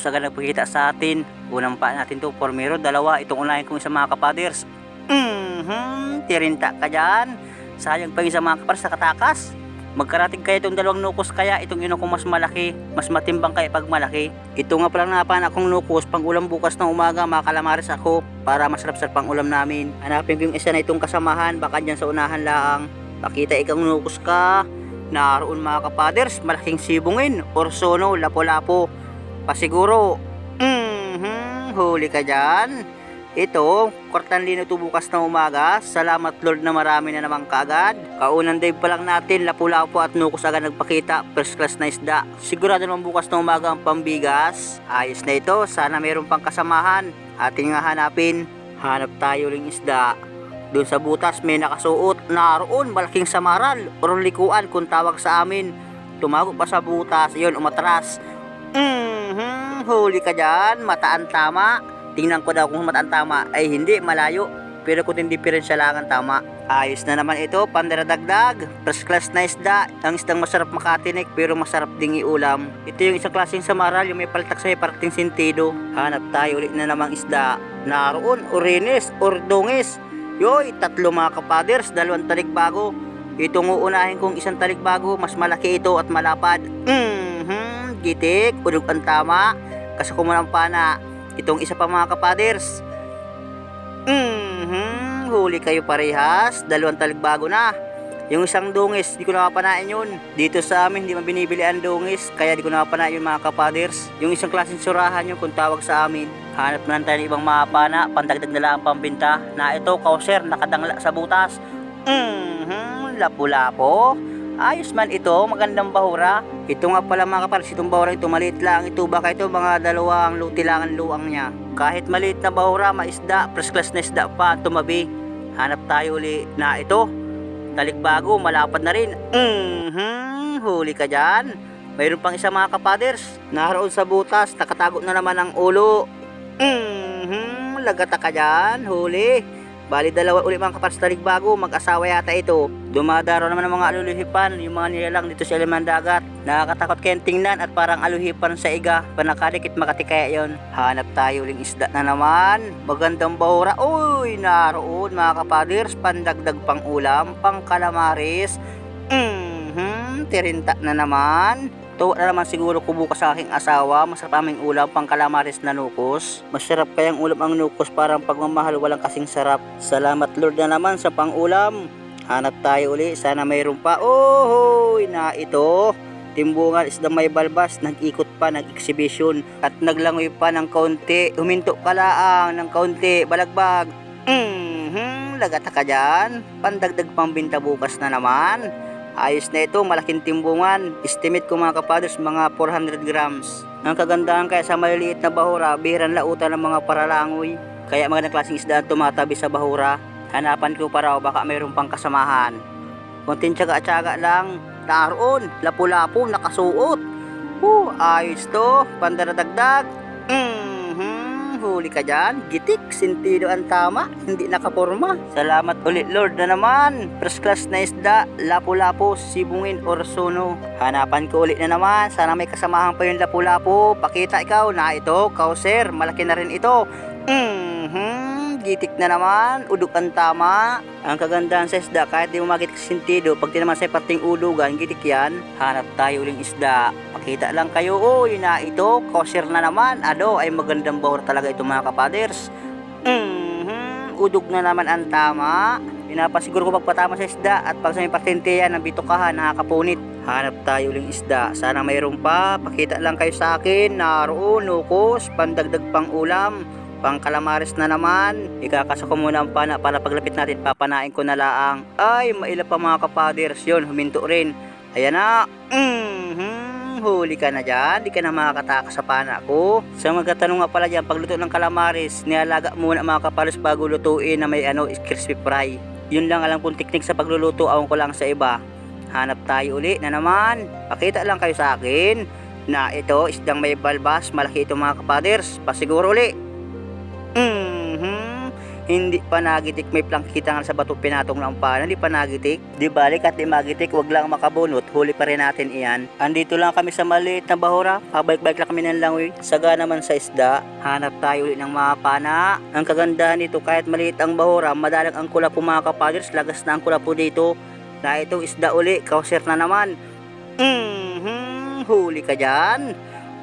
Nukos agad nagpakita sa atin. Unang pa natin to, formero, dalawa. Itong unahin kong isa mga kapaders. Mhm, tirinta ka dyan. Sayang pa yung isa mga kapaders, nakatakas. Magkarating kaya itong dalawang nukos kaya itong ino kong mas malaki, mas matimbang kaya pag malaki. Ito nga pala napan akong nukos pang ulam bukas ng umaga mga kalamares ako para masarap-sarap pang ulam namin. Hanapin ko yung isa na itong kasamahan baka dyan sa unahan laang. Pakita ikang nukos ka. Naroon mga kapaders, malaking sibungin, orsono, lapo-lapo. Pasiguro, mhm, huli ka dyan. Ito, kwartan lino to bukas na umaga. Salamat Lord na marami na naman kaagad. Kaunang dive pa lang natin, lapu-lapo at nukos agad nagpakita. First class na isda. Sigurado naman bukas na umaga ang pambigas. Ayos na ito, sana mayroon pang kasamahan. Ating nga hanapin. Hanap tayo ring isda. Doon sa butas may nakasuot. Naroon, malaking samaral. Or likuan kung tawag sa amin. Tumago pa sa butas. Yun, umatras. Mhm, huli ka dyan. Mataan tama. Tingnan ko daw kung mataan tama. Ay hindi, malayo. Pero kung diferensya lang ang tama. Ayos na naman ito, pandaradagdag. First class na isda. Ang isdang masarap makatinik pero masarap ding iulam. Ito yung isang klaseng samaral, yung may paltak sa may parting sentido. Hanap tayo ulit na namang isda. Naroon, orines, ordongis. Yoy, tatlo mga kapaders, dalawang talikbago. Itong uunahin kong isang talikbago, mas malaki ito at malapad. Mhm, gitik, udog ang tama. Kasi kumunang pana. Itong isa pa mga kapaders. Mhm, huli kayo parehas. Dalawang talikbago na. Yung isang dungis, di ko nakapanain yun. Dito sa amin, di man ang dungis, kaya di ko nakapanain yun mga kapaders. Yung isang klaseng surahan yun kung tawag sa amin. Hanap na lang tayo ng ibang mapana, pandagdag na lang ang pambinta. Na ito, kauser, nakadangla sa butas. Mhm, lapu-lapo. Ayos man ito, magandang bahura. Ito nga pala mga kapares, itong bahura ito, maliit lang ito. Baka ito mga dalawang lutilangan luang niya. Kahit maliit na bahura, maisda, first class na isda pa, tumabi. Hanap tayo uli na ito. Talikbago, malapad na rin. Mhm, huli ka dyan. Mayroon pang isa mga kapaders. Naroon sa butas, nakatago na naman ang ulo. Mhm, lagata ka dyan, huli. Bali dalawa uli mga kapaders talikbago, mag-asawa yata ito. Dumadaro naman ang mga alulihipan, yung mga nilalang dito sa eleman dagat. Nakakatakot kayong tingnan at parang aluhipan sa iga. Panakadikit makatikaya yon. Hanap tayo uling isda na naman. Magandang bahura. Uy, naroon mga kapaders, pandagdag pang ulam, pang kalamaris. Mhm, tirinta na naman. Tuwa na naman siguro ko bukas sa aking asawa. Masarap aming ulam pang kalamaris na nukos. Masarap kayang ulam ang nukos parang pagmamahal walang kasing sarap. Salamat Lord na naman sa pangulam. Hanap tayo uli. Sana mayroon pa. Oh, na ito. Timbungan isda may balbas. Nag-ikot pa, nag-exhibition. At naglangoy pa ng kaunti. Huminto ka laang ng kaunti. Balagbag. Mhm, lagata ka dyan. Pandagdag pambinta bukas na naman. Ayos na ito, malaking timbungan. Estimate ko mga kapaders, mga 400 grams. Ang kagandahan kaya sa maliliit na bahura, bihiran lautan ng mga paralangoy. Kaya mga klaseng isda ang tumatabi sa bahura. Hanapan ko para o baka mayroon pang kasamahan. Kunting tsaga-tsaga lang. Naroon, lapu-lapu, nakasuot. Uh, ayos to, pandaradagdag. Huli ka dyan. Gitik, sentido ang tama, hindi nakaporma. Salamat ulit Lord na naman. First class na isda, lapu-lapu, sibungin, orsono. Hanapan ko ulit na naman. Sana may kasamahan pa yung lapu-lapu. Pakita ikaw na ito, kauser, malaki na rin ito. Mhm, gitik na naman, udok ang tama. Ang kagandahan sa isda, kahit di mo makita sa sentido, pag tinaman sa pating ulugan, gitik yan. Hanap tayo uling isda. Pakita lang kayo, oh, yun na ito, kosher na naman. Ado, ay magandang bawr talaga ito mga kapaders. Mhm, udog na naman ang tama. Pinapasiguro ko pagpatama sa isda at pag sa may patente yan ng bitukahan, nakakapunit. Hanap tayo uling isda. Sana mayroon pa. Pakita lang kayo sa akin. Naroon, nukos, pandagdag pang ulam. Pang kalamares na naman. Ikakasa ko muna ang pana para paglapit natin papanain ko na laang. Ay, maila pa mga kapaders. Yun, huminto rin. Ayan na. Mhm, huli ka na dyan. Di ka na makakatakas sa pana ko. Sa magkatanong nga pala dyan, pagluto ng kalamares, nialaga muna mga kapaders bago lutuin na may ano, crispy fry. Yun lang alam kong teknik sa pagluluto, awang ko lang sa iba. Hanap tayo uli na naman. Pakita lang kayo sa akin na ito, isdang may balbas, malaki ito mga kapaders. Pasiguro uli. Hindi pa nagitik may plangkita nga sa bato pinatong ng pana hindi pa nagitik. Di balik at di magitik wag lang makabunot. Huli pa rin natin iyan. Andito lang kami sa maliit na bahura. Pabalik-balik lang kami ng langoy. Saga naman sa isda. Hanap tayo ulit ng mga pana. Ang kagandahan nito kahit maliit ang bahura madalang ang kula po mga kapaders lagas na ang kula po dito. Na itong isda uli kauser na naman. Mhm huli ka dyan.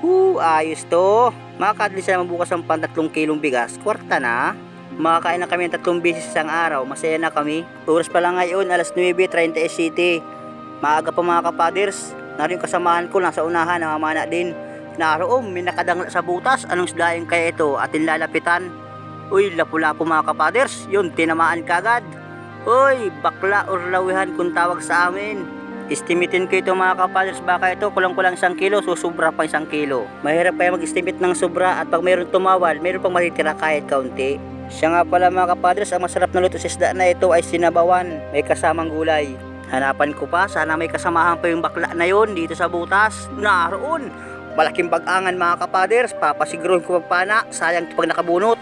Woo, ayos to. Makakadli sila mabukas ng pantatlong kilong bigas. Kwarta na. Makakain na kami ng tatlong beses isang araw. Masaya na kami. Oras pa lang ngayon, alas 9.30 Maaga pa mga kapaders. Yung kasamahan ko lang sa unahan, namamana din. Naroon, may nakadangla sa butas. Anong isdaing kaya ito? Atin lalapitan. Uy, lapu-lapu mga kapaders. Yun, tinamaan kagad. Uy, bakla or lawihan kung tawag sa amin. Estimatein ko ito mga kapaders, baka ito kulang-kulang isang kilo, susubra pa isang kilo. Mahirap pa yung mag-estimate ng sobra at pag mayroon tumawal, mayroon pang matitira kahit kaunti. Siya nga pala mga kapadres, ang masarap na luto sa isda na ito ay sinabawan, may kasamang gulay. Hanapan ko pa, sana may kasamahan pa yung bakla na yon dito sa butas. Naroon! Malaking bagangan mga kapaders, papasiguruhin ko magpana, sayang pag nakabunot.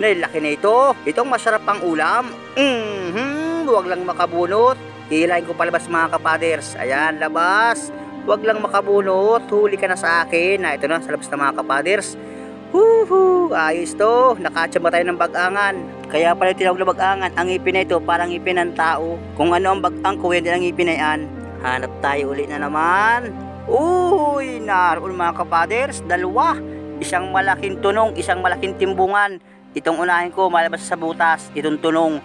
Nailaki na ito, itong masarap pang ulam. Mhm, huwag lang makabunot. Hihilahin ko palabas mga kapaders. Ayan, labas. Huwag lang makabunot. Huli ka na sa akin. Na, ito na, sa labas na mga kapaders. Woohoo! Ayos to. Nakatsamba tayo ng bagangan. Kaya pala tinawag na bagangan. Ang ipin na ito, parang ipin ng tao. Kung ano ang bagang ko, hindi ang ipin na yan. Hanap tayo ulit na naman. Uy, naroon mga kapaders. Dalawa. Isang malaking tunong, isang malaking timbungan. Itong unahin ko, malabas sa butas. Itong tunong.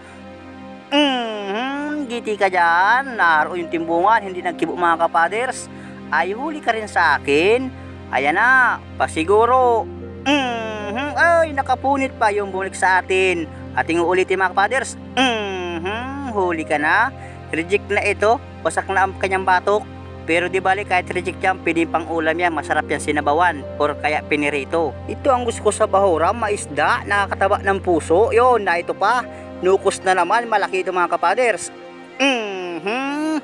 Mhm, giti ka dyan. Naroon yung timbungan, hindi nagkibo mga kapaders. Ay, huli ka rin sa akin. Ayan na, pasiguro. Mhm, ay, nakapunit pa yung bumalik sa atin. Ating uulitin mga kapaders. Mhm, huli ka na. Reject na ito. Wasak na ang kanyang batok. Pero di bali kahit reject yan, pwede pang ulam yan, masarap yan sinabawan or kaya pinirito. Ito ang gusto ko sa bahura, maisda, nakakataba ng puso. Yon, na ito pa. Nukos na naman, malaki ito mga kapaders. Mhm.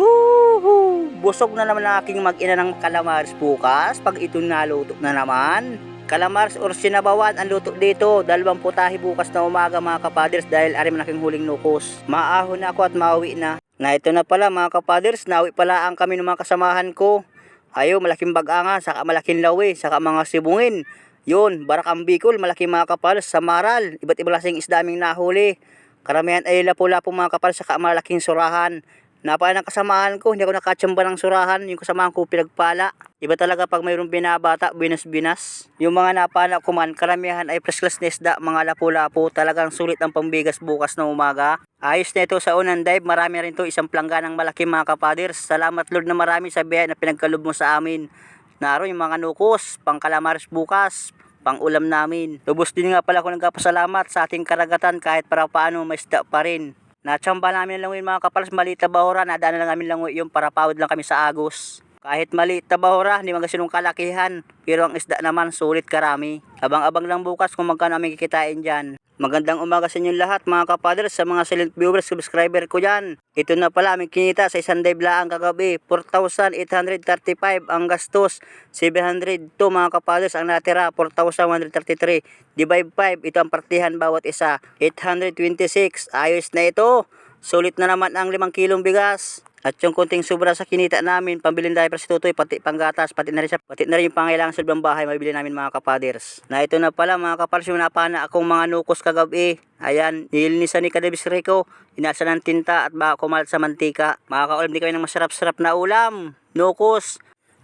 Woohoo! Busog na naman ang aking mag-ina ng calamars bukas pag ito naluto na naman. Calamars or sinabawan ang luto dito. Dalawang putahe bukas na umaga mga kapaders dahil arim na aking huling nukos. Maahon na ako at mauwi na. Na ito na pala mga kapaders, nawi pala ang kami ng mga kasamahan ko. Ayo, malaking bagangan, saka malaking lawi, saka mga sibungin. Yun, barakang bikol, malaking mga kapaders, samaral, iba't iba lasing isda aming nahuli. Karamihan ay lapu-lapu mga kapaders, saka malaking surahan. Napaka ng kasamahan ko, hindi ako nakatsamba ng surahan, yung kasamahan ko pinagpala. Iba talaga pag mayroong binabata, binas-binas. Yung mga napana ko man, karamihan ay first class na mga lapu-lapu, talagang sulit ang pambigas bukas ng umaga. Ayos na ito sa unang dive, marami rin to isang plangganang malaki mga kapaders. Salamat Lord na marami sa biyaya na pinagkalob mo sa amin. Naro yung mga nukos, pang calamares bukas, pang ulam namin. Lubos din nga pala ako nagkapasalamat sa ating karagatan kahit para paano may isda pa rin. Nachamba namin lang yung mga kapalas, maliit na bahura, nadaan na lang namin lang yung para pawid lang kami sa agos. Kahit maliit na bahura, hindi man sinong kalakihan, pero ang isda naman sulit karami. Abang-abang lang bukas kung magkano aming kikitain dyan. Magandang umaga sa inyong lahat mga kapaders sa mga silent viewers, subscriber ko dyan. Ito na pala aming kinita sa isang dive lang kagabi. 4,835 ang gastos. 702 mga kapaders ang natira. 4,133. Divide 5. Ito ang partihan bawat isa. 826. Ayos na ito. Sulit na naman ang 5 kilong bigas. At yung konting sobra sa kinita namin, pambilin diaper si Tutoy, pati panggatas, pati na rin, siya, pati na rin yung pangailangan sa bahay, mabili namin mga kapaders. Na ito na pala mga kapaders, yung napana akong mga nukos kagabi. Ayan, nilinisan ni Kadebis Rico, inasa ng tinta at baka kumalat sa mantika. Makakaulam din kami ng masarap-sarap na ulam. Nukos.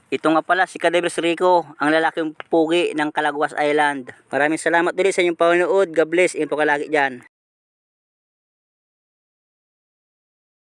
Ito nga pala si Kadebres Rico, ang lalaking pugi ng Calagwas Island. Maraming salamat ulit sa inyong panonood. God bless. Inpo ka lagi dyan.